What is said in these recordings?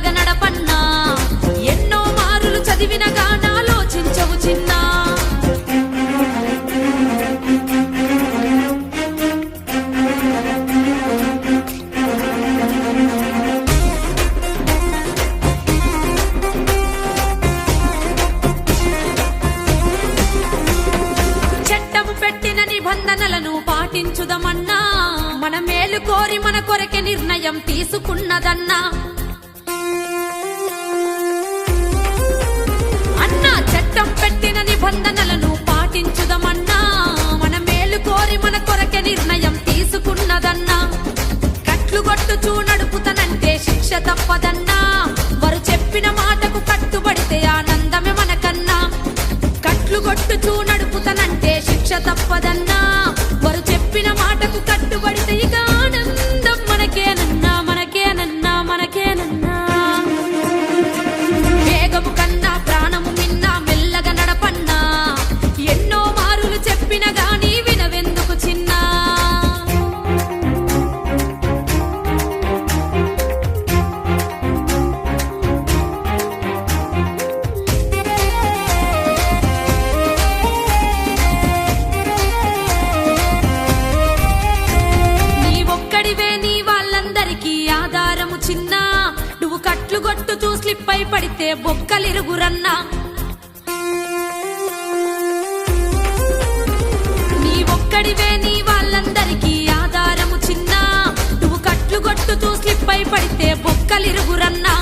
మెల్లగా నడపన్నా. ఎన్నో మారులు చదివిన గానాలోచించవు చిన్నా. చట్టము పెట్టిన నిబంధనలను పాటించుదమన్నా. మన మేలు కోరి మన కొరకే నిర్ణయం తీసుకున్నదన్నా. నడుచు నడుపుతనంటే శిక్ష తప్పదన్నా. వారు చెప్పిన మాటకు కట్టుబడితే ఆనందమే మనకన్నా. కట్లు కొట్టుచూ నడుపుతనంటే శిక్ష తప్పదన్నా. వాళ్ళందరికీ ఆధారము చిన్న. నువ్వు కట్లు కొట్టుతూ స్లిప్ అయి పడితే బొక్కలిరుగురన్నా. నీ ఒక్కడివే నీ వాళ్ళందరికీ ఆధారము చిన్న. నువ్వు కట్లు కొట్టుతూ స్లిప్ అయి పడితే బొక్కలిరుగురన్నా.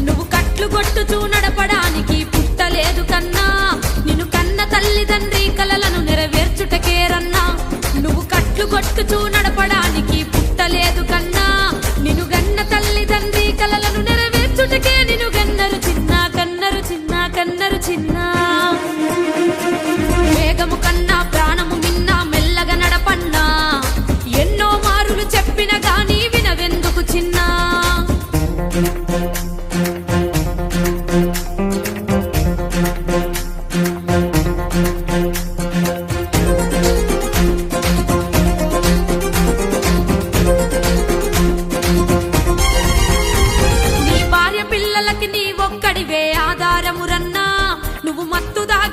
నువ్వు కట్లు కొట్టుతూ నడపడానికి పుట్టలేదు కన్నా. నిన్ను కన్న తల్లిదండ్రి కలలను నెరవేర్చుటకేరన్నా. నువ్వు కట్లు కొట్టుచూ నడపడానికి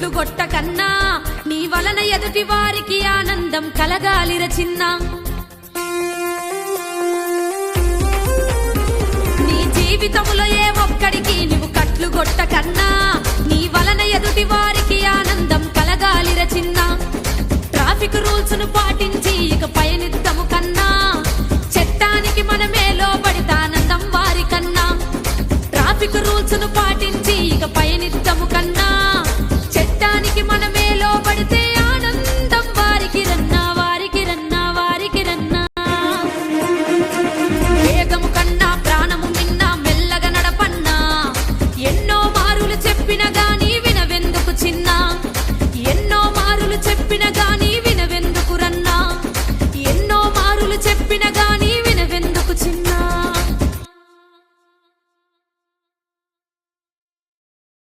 చెట్లు కట్లు కొట్టకన్నా నీ వలన ఎదుటి వారికి ఆనందం కలగాలిర చిన్న. నీ జీవితములో ఏ ఒక్కడికి నువ్వు కట్లు కొట్టకన్నా నీ వలన ఎదుటి వారికి ఆనందం కలగాలిర చిన్న. ట్రాఫిక్ రూల్స్ను పాటించి ఇక పయనిద్దము కన్నా చట్టానికి మనమే లోబడితానందం వారికన్నా ట్రాఫిక్ రూల్స్ను కన్నా